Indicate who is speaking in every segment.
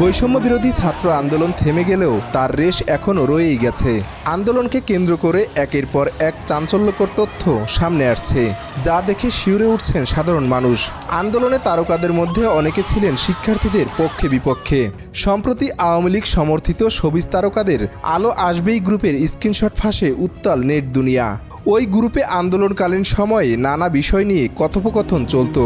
Speaker 1: বৈষম্য বিরোধী ছাত্র আন্দোলন থেমে গেলেও তার রেশ এখনও রয়েই গেছে। আন্দোলনকে কেন্দ্র করে একের পর এক চাঞ্চল্যকর তথ্য সামনে আসছে, যা দেখে শিউরে উঠছেন সাধারণ মানুষ। আন্দোলনে তারকাদের মধ্যে অনেকে ছিলেন শিক্ষার্থীদের পক্ষে বিপক্ষে। সম্প্রতি আওয়ামী লীগ সমর্থিত সবিজ তারকাদের আলো আসবেই গ্রুপের স্ক্রিনশট ফাঁসে উত্তাল নেট দুনিয়া। ওই গ্রুপে আন্দোলনকালীন সময়ে নানা বিষয় নিয়ে কথোপকথন চলতো।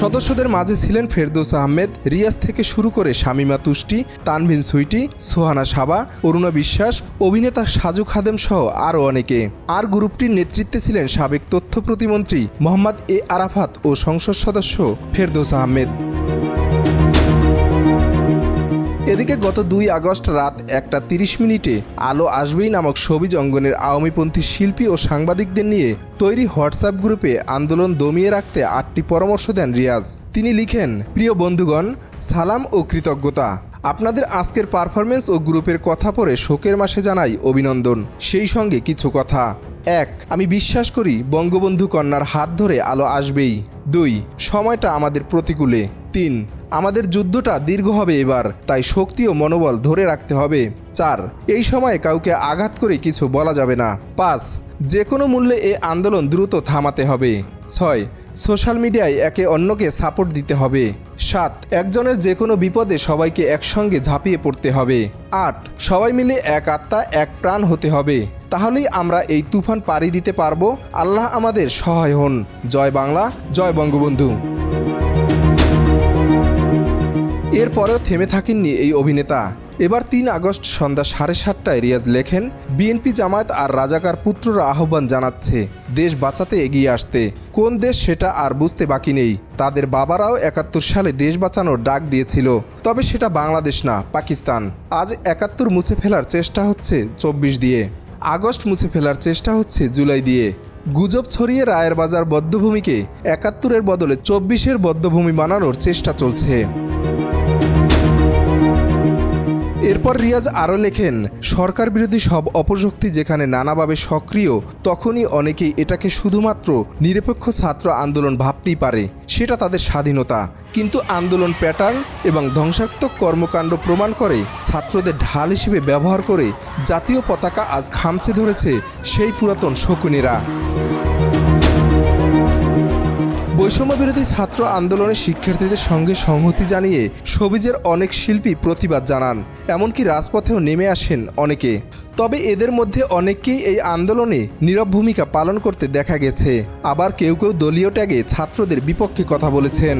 Speaker 1: সদস্যদের মাঝে ছিলেন ফেরদৌস আহমেদ, রিয়াজ থেকে শুরু করে শামিমা তুষ্টি, তানভিন সুইটি, সোহানা সাবা, অরুণা বিশ্বাস, অভিনেতা সাজু খাদেম সহ আরও অনেকে। আর গ্রুপটির নেতৃত্বে ছিলেন সাবেক তথ্য প্রতিমন্ত্রী মোহাম্মদ এ আরাফাত ও সংসদ সদস্য ফেরদৌস আহমেদ। এদিকে গত দুই আগস্ট রাত একটা তিরিশ মিনিটে আলো আসবেই নামক সবিজ অঙ্গনের আওয়ামীপন্থী শিল্পী ও সাংবাদিকদের নিয়ে তৈরি হোয়াটসঅ্যাপ গ্রুপে আন্দোলন দমিয়ে রাখতে আটটি পরামর্শ দেন রিয়াজ। তিনি লিখেন, প্রিয় বন্ধুগণ, সালাম ও কৃতজ্ঞতা। আপনাদের আজকের পারফরমেন্স ও গ্রুপের কথা পড়ে শোকের মাসে জানাই অভিনন্দন। সেই সঙ্গে কিছু কথা। এক, আমি বিশ্বাস করি বঙ্গবন্ধু কন্যার হাত ধরে আলো আসবেই। দুই, সময়টা আমাদের প্রতিকূলে। তিন আমাদের যুদ্ধটা দীর্ঘ হবে এবার, তাই শক্তি ও মনোবল ধরে রাখতে হবে। চার, এই সময়ে কাউকে আঘাত করে কিছু বলা যাবে না। পাঁচ যে কোনো মূল্যে এ আন্দোলন দ্রুত থামাতে হবে। ছয়, সোশ্যাল মিডিয়ায় একে অন্যকে সাপোর্ট দিতে হবে। সাত, একজনের যে কোনো বিপদে সবাইকে একসঙ্গে ঝাঁপিয়ে পড়তে হবে। আট, সবাই মিলে এক আত্মা, এক প্রাণ হতে হবে। তাহলেই আমরা এই তুফান পাড়ি দিতে পারব। আল্লাহ আমাদের সহায় হন। জয় বাংলা, জয় বঙ্গবন্ধু। এরপরেও থেমে থাকেননি এই অভিনেতা। এবার তিন আগস্ট সন্ধ্যা সাড়ে সাতটায় রিয়াজ লেখেন, বিএনপি জামায়াত আর রাজাকার পুত্ররা আহ্বান জানাচ্ছে, দেশ বাঁচাতে এগিয়ে আসতে। কোন দেশ সেটা আর বুঝতে বাকি নেই। তাদের বাবারাও একাত্তর সালে দেশ বাঁচানোর ডাক দিয়েছিল। তবে সেটা বাংলাদেশ না, পাকিস্তান। আজ একাত্তর মুছে ফেলার চেষ্টা হচ্ছে চব্বিশ দিয়ে। আগস্ট মুছে ফেলার চেষ্টা হচ্ছে জুলাই দিয়ে। গুজব ছড়িয়ে রায়ের বাজার বদ্ধভূমিকে একাত্তরের বদলে চব্বিশের বদ্ধভূমি বানানোর চেষ্টা চলছে। এরপর রিয়াজ আরও লেখেন, সরকার বিরোধী সব অপশক্তি যেখানে নানাভাবে সক্রিয়, তখনই অনেকেই এটাকে শুধুমাত্র নিরপেক্ষ ছাত্র আন্দোলন ভাবতেই পারে, সেটা তাদের স্বাধীনতা। কিন্তু আন্দোলন প্যাটার্ন এবং ধ্বংসাত্মক কর্মকাণ্ড প্রমাণ করে, ছাত্রদের ঢাল হিসেবে ব্যবহার করে জাতীয় পতাকা আজ খামছে ধরেছে সেই পুরাতন শকুনেরা। বৈষম্য বিরোধী ছাত্র আন্দোলনের শিক্ষার্থীদের সঙ্গে সংহতি জানিয়ে সবিজের অনেক শিল্পী প্রতিবাদ জানান। এমনকি রাজপথেও নেমে আসেন অনেকে। তবে এদের মধ্যে অনেককেই এই আন্দোলনে নীরব ভূমিকা পালন করতে দেখা গেছে। আবার কেউ কেউ দলীয় ট্যাগে ছাত্রদের বিপক্ষে কথা বলেছেন।